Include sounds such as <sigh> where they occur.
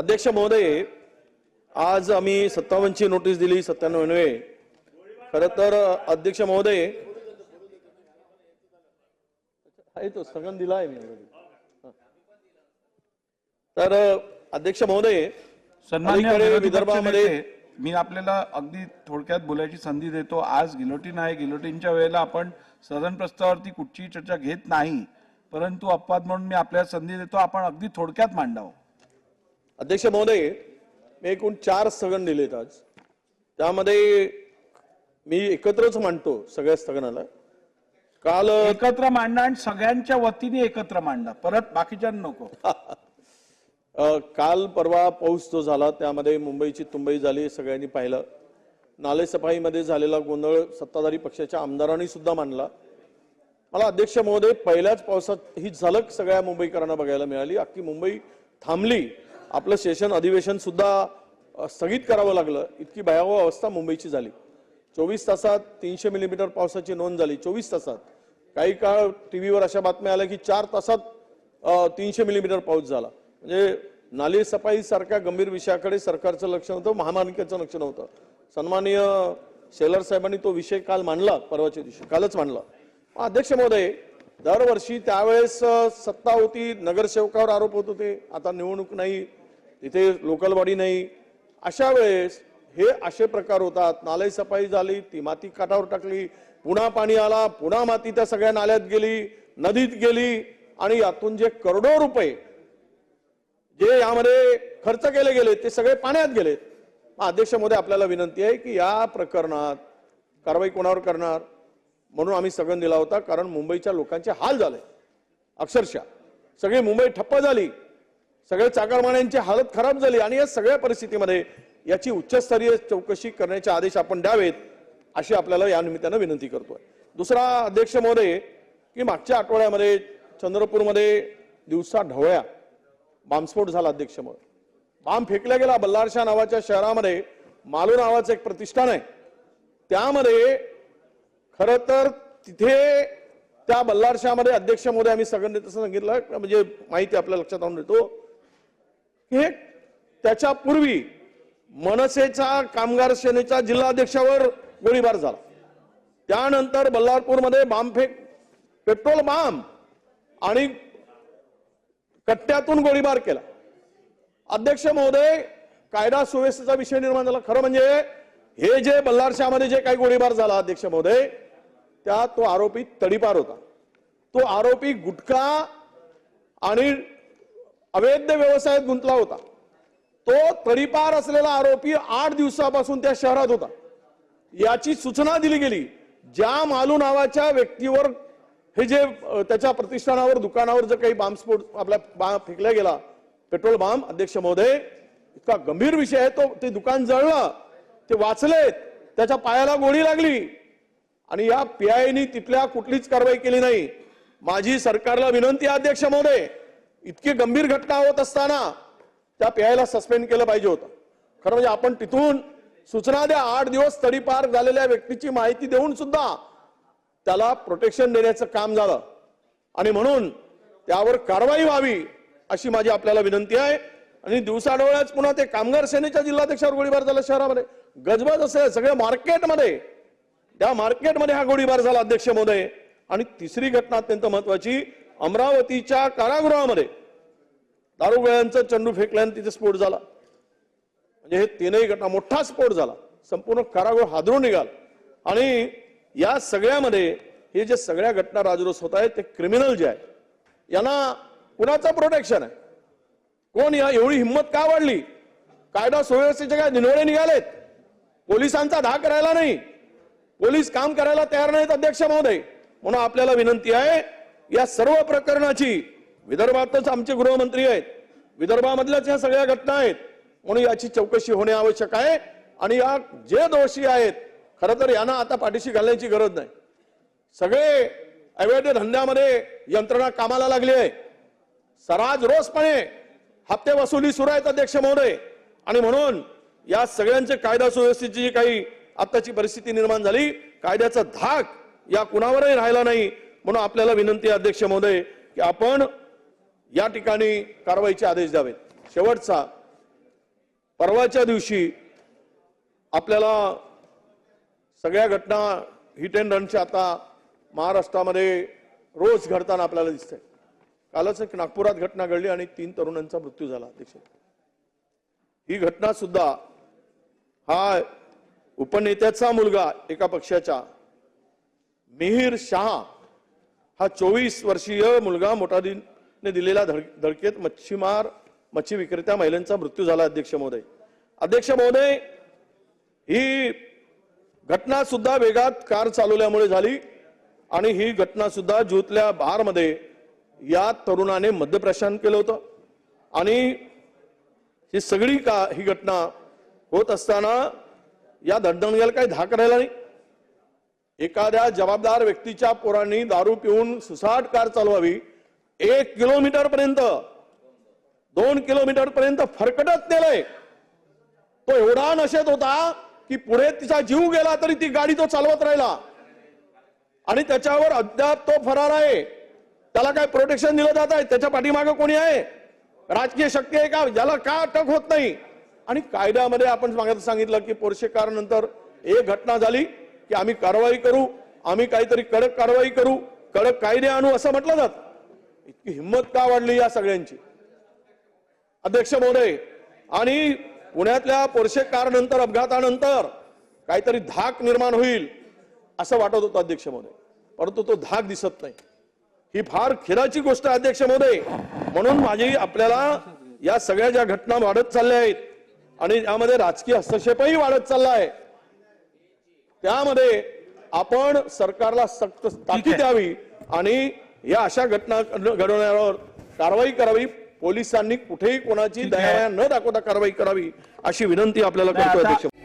अध्यक्ष महोदय आज आम्ही सत्तावन्नची नोटीस दिली सत्त्याण्णव नव्हे खर तर अध्यक्ष महोदय आहे तो स्थगन दिला आहे मी. तर अध्यक्ष महोदय विरोधी विदर्भामध्ये मी आपल्याला अगदी थोडक्यात बोलायची संधी देतो. आज गिलोटीन आहे. गिलोटीनच्या वेळेला आपण सदन प्रस्तावावरती कुठचीही चर्चा घेत नाही. परंतु अपवाद म्हणून मी आपल्याला संधी देतो. आपण अगदी थोडक्यात मांडावं. अध्यक्ष महोदय मी एकूण चार स्थगन दिलेत आज. त्यामध्ये मी एकत्रच मांडतो सगळ्या स्थगनाला. काल एकत्र मांडा आणि सगळ्यांच्या वतीने एकत्र मांडा. परत बाकीच्या नको. <laughs> अ, काल परवा पाऊस जो झाला त्यामध्ये मुंबईची तुंबई झाली सगळ्यांनी पाहिलं. नालेसफाईमध्ये झालेला गोंधळ सत्ताधारी पक्षाच्या आमदारांनी सुद्धा मांडला. मला अध्यक्ष महोदय पहिल्याच पावसात ही झलक सगळ्या मुंबईकरांना बघायला मिळाली. अख्खी मुंबई थांबली. आपलं सेशन अधिवेशन सुद्धा स्थगित करावं लागलं. इतकी भयावह अवस्था मुंबईची झाली. चोवीस तासात तीनशे मिलीमीटर पावसाची नोंद झाली. चोवीस तासात. काही काळ टी व्हीवर अशा बातम्या आल्या की चार तासात तीनशे मिलीमीटर पाऊस झाला. म्हणजे नाली सफाईसारख्या गंभीर विषयाकडे सरकारचं लक्ष नव्हतं महापालिकेचं लक्ष नव्हतं. सन्माननीय शेलर साहेबांनी तो विषय काल मांडला परवाच्या दिवशी. कालच मांडला. अध्यक्ष महोदय दरवर्षी त्यावेळेस सत्ता होती नगरसेवकावर आरोप होत होते. आता निवडणूक नाही तिथे लोकल बॉडी नाही. अशा वेळेस हे असे प्रकार होतात. नाले सफाई झाली ती माती काठावर टाकली पुन्हा पाणी आला पुन्हा माती त्या सगळ्या नाल्यात गेली नदीत गेली आणि यातून जे करोडो रुपये जे यामध्ये खर्च केले गेले ते सगळे पाण्यात गेलेत आदेशामध्ये अध्यक्ष आपल्याला विनंती आहे की या प्रकरणात कारवाई कोणावर करणार म्हणून आम्ही सगळं दिला होता कारण मुंबईच्या लोकांचे हाल झाले. अक्षरशः. सगळी मुंबई ठप्प झाली. सगळे चाकरमान्यांची हालत खराब झाली आणि या सगळ्या परिस्थितीमध्ये याची उच्चस्तरीय चौकशी करण्याचे आदेश आपण द्यावेत अशी आपल्याला या निमित्तानं विनंती करतोय. दुसरा अध्यक्ष महोदय की मागच्या आठवड्यामध्ये चंद्रपूरमध्ये दिवसा ढवळ्या बॉम्बस्फोट झाला अध्यक्ष महोदय. बांब फेकला गेला बल्लारशा नावाच्या शहरामध्ये मालू नावाचं एक प्रतिष्ठान आहे. त्यामध्ये खरं तर तिथे त्या बल्लारशामध्ये अध्यक्ष महोदय आम्ही सगळ्यांनी तसं सांगितलं म्हणजे माहिती आपल्या लक्षात आणून देतो. हे त्याच्या पूर्वी मनसेचा कामगार सेनेच्या जिल्हाध्यक्षावर गोळीबार झाला. त्यानंतर बल्लारपूरमध्ये बामफेक पेट्रोल बांब आणि कट्ट्यातून गोळीबार केला. अध्यक्ष महोदय कायदा सुव्यवस्थेचा विषय निर्माण झाला. खरं म्हणजे हे जे बल्लारशामध्ये जे काही गोळीबार झाला अध्यक्ष महोदय त्या तो आरोपी तडीपार होता. तो आरोपी गुटखा आणि अवैध व्यवसायात गुंतला होता. तो तडीपार असलेला आरोपी आठ दिवसापासून त्या शहरात होता. याची सूचना दिली गेली ज्या मालू नावाच्या व्यक्तीवर हे जे त्याच्या प्रतिष्ठानावर दुकानावर जर काही बांबस्फोट आपल्या बांब फेकला गेला पेट्रोल बांब अध्यक्ष महोदय इतका गंभीर विषय आहे तो ते दुकान जळलं ते वाचलेत त्याच्या पायाला गोळी लागली आणि या पीआयनी तिथल्या कुठलीच कारवाई केली नाही. माझी सरकारला विनंती अध्यक्ष महोदय इतकी गंभीर घटना होत असताना त्या पीआयला सस्पेंड केलं पाहिजे होतं. खरं म्हणजे आपण तिथून सूचना द्या आठ दिवस तडीपार झालेल्या व्यक्तीची माहिती देऊन सुद्धा त्याला प्रोटेक्शन देण्याचं काम झालं. आणि म्हणून त्यावर कारवाई व्हावी अशी माझी आपल्याला विनंती आहे. आणि दिवसाडोळ्याच पुन्हा ते कामगार सेनेच्या जिल्हाध्यक्षावर गोळीबार झाला शहरामध्ये. गजबज असेल सगळ्या मार्केटमध्ये. त्या मार्केटमध्ये हा गोळीबार झाला अध्यक्ष महोदय. आणि तिसरी घटना अत्यंत महत्वाची अमरावतीच्या कारागृहामध्ये दारुगळ्यांचं चंडू फेकल्यानं तिथे स्फोट झाला. म्हणजे हे तीनही घटना मोठा स्फोट झाला. संपूर्ण कारागृह हादरून निघाल. आणि या सगळ्यामध्ये हे जे सगळ्या घटना राजरोस होत आहेत ते क्रिमिनल जे आहे यांना कुणाचं प्रोटेक्शन आहे? कोण या? एवढी हिंमत का वाढली? कायदा सुव्यवस्थेचे काय निनोळे निघालेत? पोलिसांचा धाक करायला नाही. पोलीस काम करायला तयार नाहीत अध्यक्ष महोदय. म्हणून आपल्याला विनंती आहे या सर्व प्रकरणाची विदर्भातच आमचे गृहमंत्री आहेत विदर्भामधल्याच ह्या सगळ्या घटना आहेत म्हणून याची चौकशी होणे आवश्यक आहे. आणि या जे दोषी आहेत खरं तर यांना आता पाठीशी घालण्याची गरज नाही. सगळे अवैध धंद्यामध्ये यंत्रणा कामाला लागली आहे. सराज रोजपणे हप्ते वसुली सुरू आहेत अध्यक्ष महोदय. आणि म्हणून या सगळ्यांचे कायदा सुव्यवस्थेची जी काही आत्ताची परिस्थिती निर्माण झाली कायद्याचा धाक या कुणावरही राहिला नाही. म्हणून आपल्याला विनंती अध्यक्ष महोदय की आपण या ठिकाणी कारवाईचे आदेश द्यावेत. शेवटचा परवाच्या दिवशी आपल्याला सगळ्या घटना हिट अँड रनच्या आता महाराष्ट्रामध्ये रोज घडताना आपल्याला दिसतंय. कालच एक नागपुरात घटना घडली आणि तीन तरुणांचा मृत्यू झाला अध्यक्ष. ही घटना सुद्धा हा उपनेत्याचा मुलगा एका पक्षाच्या मिहीर शहा हा चोवीस वर्षीय मुलगा मोटारीने दिलेल्या धड- धडकेत मच्छीमार मच्छी विक्रेत्या महिलांचा मृत्यू झाला अध्यक्ष महोदय. अध्यक्ष महोदय ही घटना सुद्धा वेगात कार चालवल्यामुळे झाली आणि ही घटना सुद्धा जूतल्या बारमध्ये या तरुणाने मद्यप्रशान केलं होतं. आणि ही सगळी का ही घटना होत असताना या दंडणग्याला काही धाक राहिला नाही. एखाद्या जबाबदार व्यक्तीच्या पोरांनी दारू पिऊन सुसाट कार चालवावी एक किलोमीटर पर्यंत दोन किलोमीटर पर्यंत फरकटत नेलंय. तो एवढा नशेत होता की पुढे तिचा जीव गेला तरी ती गाडी तो चालवत राहिला. आणि त्याच्यावर अद्याप तो फरार आहे. त्याला काय प्रोटेक्शन दिलं जात आहे? त्याच्या पाठीमागे कोणी आहे? राजकीय शक्ती आहे का? ज्याला का अटक होत नाही? आणि कायद्यामध्ये आपण मागत सांगितलं की पोरशे कार नंतर एक घटना झाली. की आम्ही कारवाई करू आम्ही काहीतरी कडक कारवाई करू कडक कायदे आणू असं म्हटलं जात. इतकी हिंमत का वाढली या सगळ्यांची? अध्यक्ष महोदय आणि पुण्यातल्या पोरशे कार नंतर अपघातानंतर काहीतरी धाक निर्माण होईल असं वाटत होतं अध्यक्ष महोदय. परंतु तो धाक दिसत नाही. ही फार खिराची गोष्ट आहे अध्यक्ष महोदय. म्हणून माझी आपल्याला या सगळ्या ज्या घटना वाढत चालल्या आहेत आणि यामध्ये राजकीय हस्तक्षेपही वाढत चालला आहे त्यामध्ये आपण सरकारला सक्त ताकीद द्यावी आणि या अशा घटना घडवण्यावर कारवाई करावी. पोलिसांनी कुठेही कोणाची. दयामाया न दाखवता कारवाई करावी अशी विनंती आपल्याला नाही, करतो आता- अध्यक्ष.